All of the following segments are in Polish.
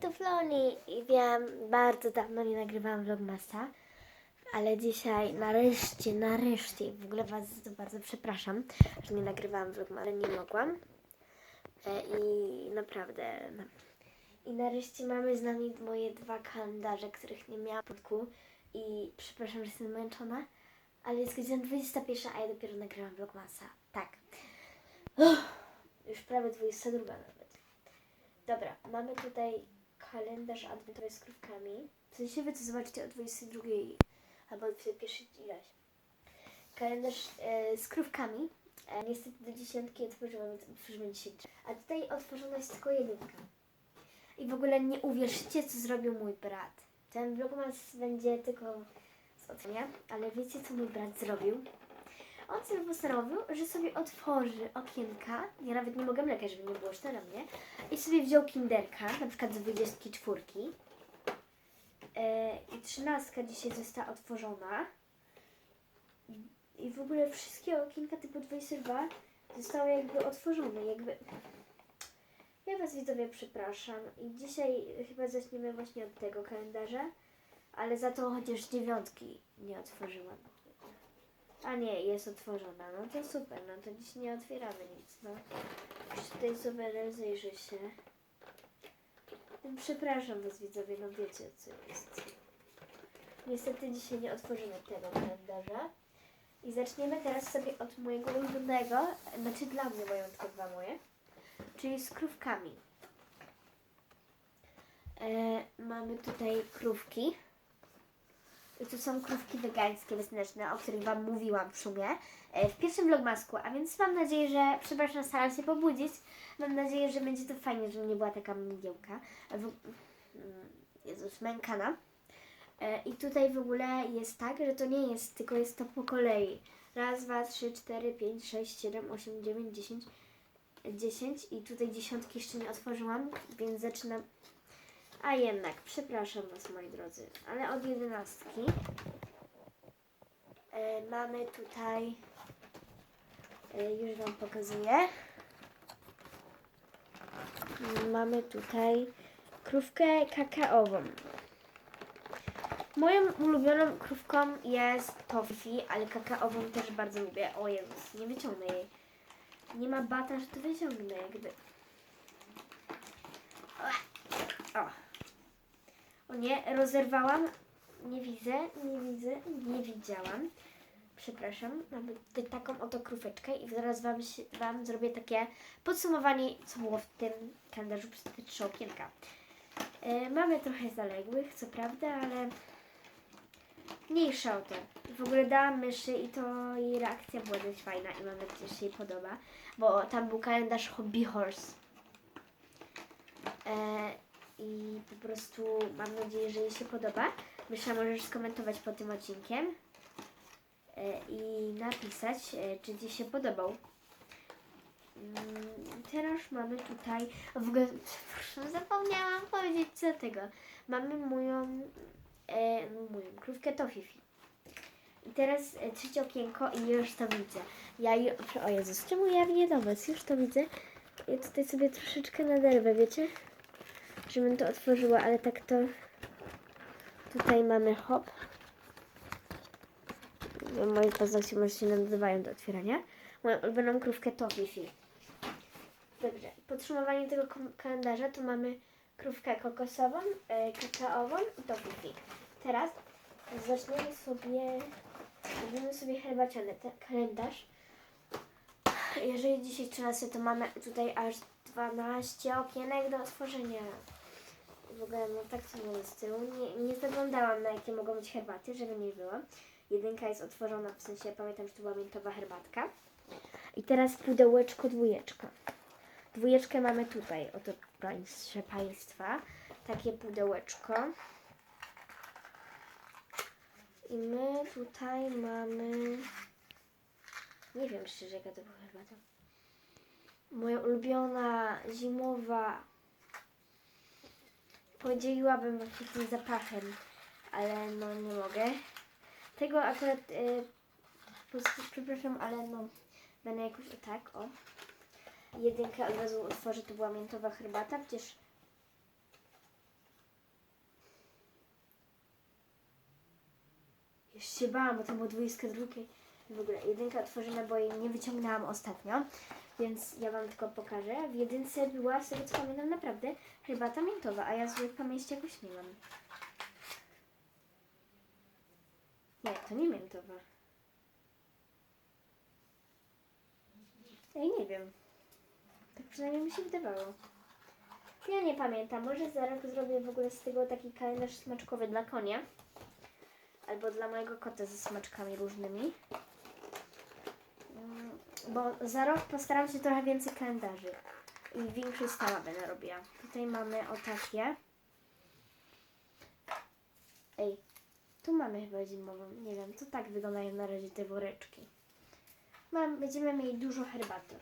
to Floni i wiem, bardzo dawno nie nagrywałam vlogmasa, ale dzisiaj nareszcie, nareszcie, w ogóle Was za to bardzo przepraszam, że nie nagrywałam vlogmasa, ale nie mogłam E, i naprawdę, no. I nareszcie mamy z nami moje dwa kalendarze, których nie miałam w podku i przepraszam, że jestem zmęczona, ale jest godzina 21, a ja dopiero nagrywam vlogmasa, tak. Uff, już prawie 22 nawet. Dobra, mamy tutaj kalendarz adwentowy z krówkami. W sensie wy to zobaczycie o 22 albo o 21 ileś. Kalendarz e, z krówkami. E, niestety do dziesiątki otworzyłam, otworzymy trzy. A tutaj otworzona jest tylko jedynka. I w ogóle nie uwierzycie, co zrobił mój brat. Ten vlogmas będzie tylko z ocenia, ale wiecie, co mój brat zrobił? On sobie postanowił, że sobie otworzy okienka. Ja nawet nie mogę mlekać, żeby nie było sztera mnie. I sobie wziął kinderka, na przykład z 24. E, I trzynastka dzisiaj została otworzona. I w ogóle wszystkie okienka typu 22 zostały jakby otworzone. Jakby... Ja Was widzowie przepraszam. I dzisiaj chyba zaczniemy właśnie od tego kalendarza. Ale za to chociaż dziewiątki nie otworzyłam. A nie, jest otworzona. No to super, no to dziś nie otwieramy nic, no. Już tutaj sobie rozejrzę się. Przepraszam was widzowie, no wiecie co jest. Niestety dzisiaj nie otworzymy tego kalendarza. I zaczniemy teraz sobie od mojego ulubionego, znaczy dla mnie majątkowa moje, czyli z krówkami. E, mamy tutaj krówki. To są krówki wegańskie, wewnętrzne, o których Wam mówiłam w sumie e, w pierwszym vlogmasku, a więc mam nadzieję, że, przepraszam, staram się pobudzić, mam nadzieję, że będzie to fajnie, że nie była taka mgiełka, w, mm, Jezus, mękana. E, I tutaj w ogóle jest tak, że to nie jest, tylko jest to po kolei. Raz, dwa, trzy, cztery, pięć, sześć, siedem, osiem, dziewięć, dziesięć, dziesięć i tutaj dziesiątki jeszcze nie otworzyłam, więc zaczynam a jednak, przepraszam Was moi drodzy, ale od jedenastki e, mamy tutaj, e, już Wam pokazuję, mamy tutaj krówkę kakaową. Moją ulubioną krówką jest tofi, ale kakaową też bardzo lubię. O Jezus, nie wyciągnę jej. Nie ma bata, że to wyciągnę jakby. O. O nie, rozerwałam. Nie widzę, nie widzę, nie widziałam. Przepraszam, mamy tutaj taką oto króweczkę i zaraz wam, się, wam zrobię takie podsumowanie, co było w tym kalendarzu przez te trzy okienka. E, mamy trochę zaległych, co prawda, ale mniejsza o to. W ogóle dałam myszy i to jej reakcja była dość fajna i mam nadzieję, że się jej podoba, bo tam był kalendarz Hobby Horse. E, i po prostu mam nadzieję, że jej się podoba. Mysza możesz skomentować pod tym odcinkiem e, i napisać, e, czy Ci się podobał. Mm, Teraz mamy tutaj, w ogóle zapomniałam powiedzieć co tego. Mamy moją, e, moją krówkę Tofifi. I teraz e, trzecie okienko i już to widzę. Ja ju, o Jezus, czemu ja nie do? Już to widzę. Ja tutaj sobie troszeczkę naderwę, wiecie? Żebym to otworzyła, ale tak to tutaj mamy hop. Moje paznokcie może się nadawają do otwierania. Moją ulubioną krówkę to Fifi. Dobrze, podsumowanie tego kalendarza to mamy krówkę kokosową, e, kakaową i to Fifi. Teraz zaczniemy sobie, zrobimy sobie herbaciany te- kalendarz. Jeżeli dzisiaj 13, to mamy tutaj aż 12 okienek do otworzenia. W ogóle no tak było z tyłu. Nie, nie zaglądałam na jakie mogą być herbaty, żeby nie było. Jedynka jest otworzona, w sensie pamiętam, że to była miętowa herbatka. I teraz pudełeczko dwójeczka. Dwójeczkę mamy tutaj, oto proszę Państwa. Takie pudełeczko. I my tutaj mamy... Nie wiem szczerze, jaka to była herbata. Moja ulubiona zimowa podzieliłabym oczywiście zapachem, ale no nie mogę. Tego akurat, y, prostu, przepraszam, ale no będę jakoś o tak, o. Jedynkę od razu otworzę, to była miętowa herbata, przecież Już się bałam, bo to było dwójska drugiej. W ogóle jedynka otworzona, bo jej nie wyciągnęłam ostatnio. Więc ja Wam tylko pokażę. W jedynce była, z tego co pamiętam, naprawdę herbata miętowa, a ja złej pamięci jakoś nie mam. Nie, to nie miętowa. Ej, nie wiem. Tak przynajmniej mi się wydawało. Ja nie pamiętam. Może za rok zrobię w ogóle z tego taki kalendarz smaczkowy dla konia. Albo dla mojego kota ze smaczkami różnymi. Bo za rok postaram się trochę więcej kalendarzy. I większej stała będę robiła. Tutaj mamy o takie. Ej, tu mamy chyba zimową. Nie wiem, to tak wyglądają na razie te woreczki. Mam, będziemy mieli dużo herbaty.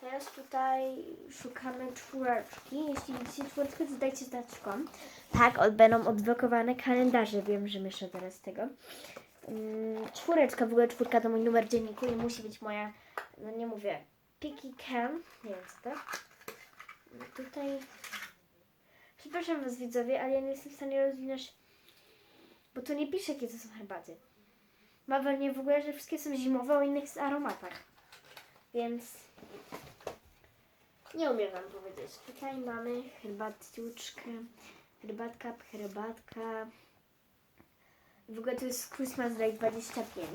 Teraz tutaj szukamy czwóreczki. Jeśli widzicie czwóreczkę, to dajcie znaczką. Tak, od, będą odblokowane kalendarze. Wiem, że myślę teraz tego. Mm, czwóreczka, w ogóle czwórka to mój numer w dzienniku i musi być moja, no nie mówię, Picky Cam. Nie wiem co to. Tutaj... Przepraszam Was widzowie, ale ja nie jestem w stanie rozwinąć, bo to nie pisze jakie to są herbaty. Ma wrażenie w ogóle, że wszystkie są zimowe o innych aromatach. Więc nie umiem Wam powiedzieć. Tutaj mamy herbatciuczkę, herbatka, herbatka. W ogóle to jest Christmas Day 25.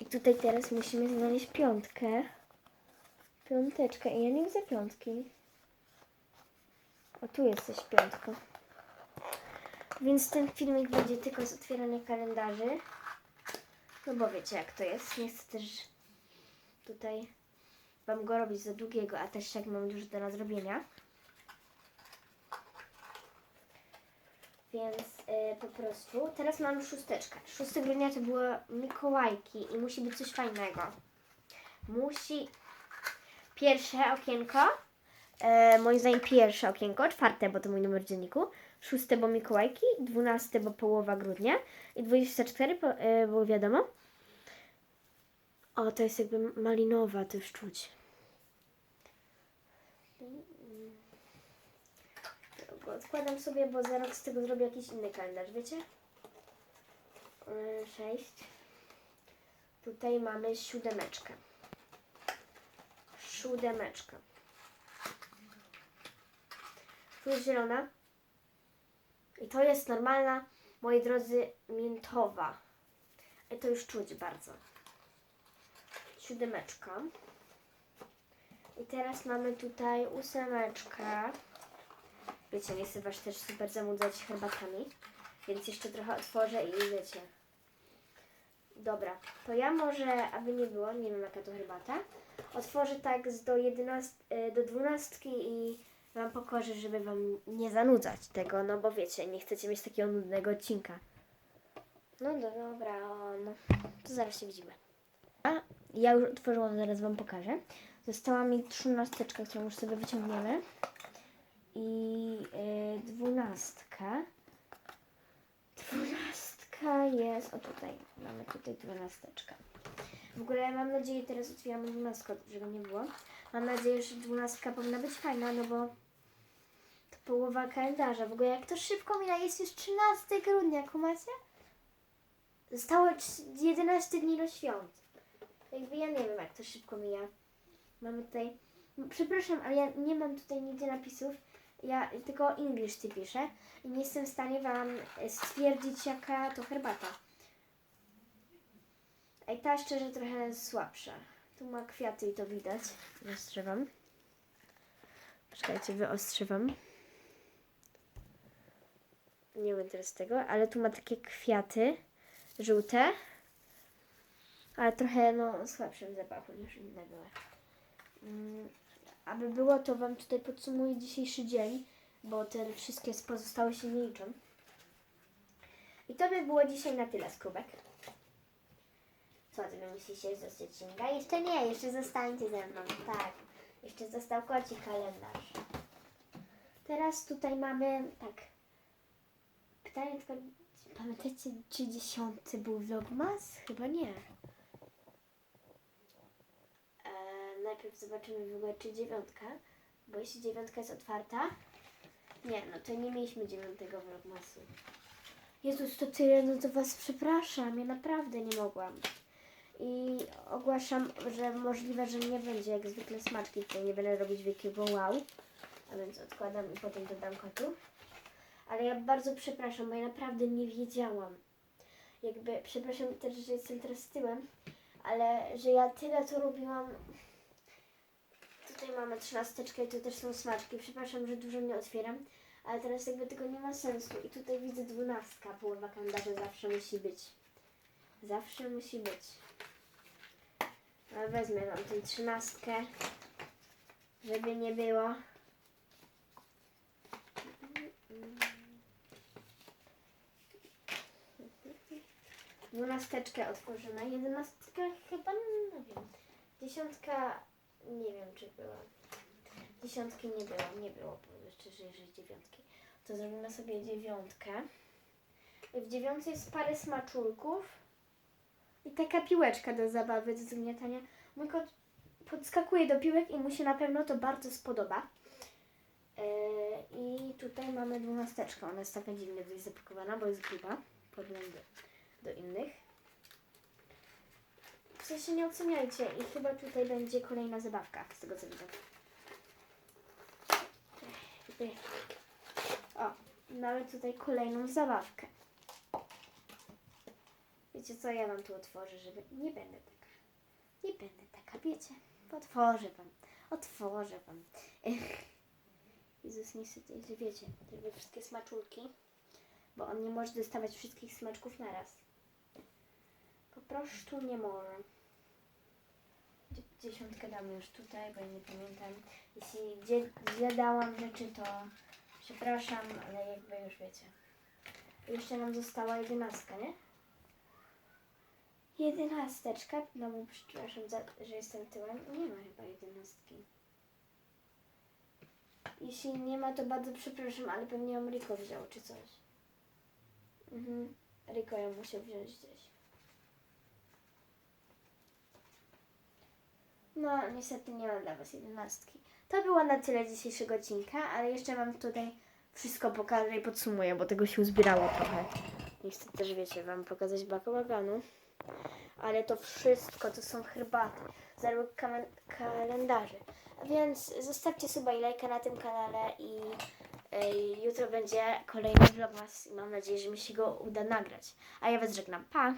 I tutaj teraz musimy znaleźć piątkę. Piąteczkę. I ja nie widzę piątki. O, tu jesteś piątką. Więc ten filmik będzie tylko z otwierania kalendarzy. No bo wiecie jak to jest. Nie chcę też tutaj Wam go robić za długiego, a też jak mam dużo do nadrobienia. Więc y, po prostu teraz mam szósteczkę. 6 grudnia to było Mikołajki i musi być coś fajnego. Musi pierwsze okienko, e, moim zdaniem pierwsze okienko, czwarte, bo to mój numer dzienniku, szóste, bo Mikołajki, dwunaste, bo połowa grudnia i 24, bo, e, było wiadomo. O, to jest jakby malinowa, to już czuć. Go Odkładam sobie, bo za rok z tego zrobię jakiś inny kalendarz, wiecie? Yy, Sześć. Tutaj mamy siódemeczkę. Siódemeczka. Tu jest zielona. I to jest normalna, moi drodzy, miętowa. I to już czuć bardzo. Siódemeczka. I teraz mamy tutaj ósemeczkę. Wiecie, nie chcę Was też super zamudzać herbatami, więc jeszcze trochę otworzę i wiecie. Dobra, to ja może, aby nie było, nie wiem jaka to herbata, otworzę tak z do 11, e, do 12 i Wam pokażę, żeby Wam nie zanudzać tego, no bo wiecie, nie chcecie mieć takiego nudnego odcinka. No do- dobra, no, to zaraz się widzimy. A ja już otworzyłam, zaraz Wam pokażę. Została mi trzynasteczka, którą już sobie wyciągniemy i y, dwunastka. Dwunastka jest, o tutaj, mamy tutaj dwunasteczkę. W ogóle mam nadzieję, teraz otwieramy dwunastkę, żeby nie było. Mam nadzieję, że dwunastka powinna być fajna, no bo to połowa kalendarza. W ogóle jak to szybko mija, jest już 13 grudnia, kumacie? Zostało trz- 11 dni do świąt. Jakby ja nie wiem, jak to szybko mija. Mamy tutaj. Przepraszam, ale ja nie mam tutaj nigdzie napisów. Ja tylko English ty piszę i nie jestem w stanie Wam e, stwierdzić, jaka to herbata. Ej, ta szczerze trochę słabsza. Tu ma kwiaty i to widać. Wyostrzywam. Poczekajcie, wyostrzywam. Nie wiem teraz tego, ale tu ma takie kwiaty żółte. Ale trochę no słabszym zapachu niż inne były. Mm, aby było, to Wam tutaj podsumuję dzisiejszy dzień, bo te wszystkie pozostałe się nie liczą. I to by było dzisiaj na tyle, Skubek. Co ty myślicie, że się księga? Jeszcze nie, jeszcze zostańcie ze mną. Tak, jeszcze został koci kalendarz. Teraz tutaj mamy, tak, pytanie tylko, pamiętacie, czy dziesiąty był vlogmas? Chyba nie. E, najpierw zobaczymy w ogóle, czy dziewiątka, bo jeśli dziewiątka jest otwarta, Nie, no to nie mieliśmy dziewiątego vlogmasu. Jezus, to tyle, no to was przepraszam, ja naprawdę nie mogłam. I ogłaszam, że możliwe, że nie będzie jak zwykle smaczki, tutaj nie będę robić wielkiego wow. A więc odkładam i potem dodam kotów. Ale ja bardzo przepraszam, bo ja naprawdę nie wiedziałam. Jakby, przepraszam też, że jestem teraz tyłem, ale że ja tyle to robiłam. Tutaj mamy trzynasteczkę i tu też są smaczki. Przepraszam, że dużo nie otwieram, ale teraz jakby tego nie ma sensu. I tutaj widzę dwunastka, połowa kalendarza zawsze musi być. Zawsze musi być. Ale wezmę wam tę trzynastkę, żeby nie było. Dwunasteczkę otworzymy. Jedenastka chyba, nie wiem. Dziesiątka, nie wiem czy była. Dziesiątki nie było, nie było, powiem szczerze, że dziewiątki. To zrobimy sobie dziewiątkę. W dziewiątce jest parę smaczulków i taka piłeczka do zabawy, do zgniatania. Mój kot podskakuje do piłek i mu się na pewno to bardzo spodoba. Yy, I tutaj mamy dwunasteczkę. Ona jest taka dziwnie tutaj zapakowana, bo jest gruba. Porównam do, do innych. W sensie nie oceniajcie i chyba tutaj będzie kolejna zabawka, z tego co widzę. O, mamy tutaj kolejną zabawkę. Wiecie co, ja wam tu otworzę, żeby... Nie będę taka. Nie będę taka, wiecie. Otworzę wam. Otworzę wam. Jezus, niestety, wiecie, żeby wszystkie smaczulki, bo on nie może dostawać wszystkich smaczków na raz. Po prostu nie może. Dzie- Dziesiątkę dam już tutaj, bo nie pamiętam. Jeśli gdzie, dałam rzeczy, to przepraszam, ale jakby już wiecie. Jeszcze nam została jedenastka, nie? Jedenasteczka. No bo przepraszam, za, że jestem tyłem. Nie ma chyba jedenastki. Jeśli nie ma, to bardzo przepraszam, ale pewnie ją Riko wziął czy coś. Mhm. Riko ją musiał wziąć gdzieś. No, niestety nie mam dla Was jedenastki. To było na tyle dzisiejszego odcinka, ale jeszcze Wam tutaj wszystko pokażę i podsumuję, bo tego się uzbierało trochę. Nie chcę też, wiecie, Wam pokazać bałaganu. Ale to wszystko to są herbaty, kalendarzy. A więc zostawcie suba i lajka na tym kanale i y, jutro będzie kolejny vlogmas i mam nadzieję, że mi się go uda nagrać. A ja Was żegnam. Pa!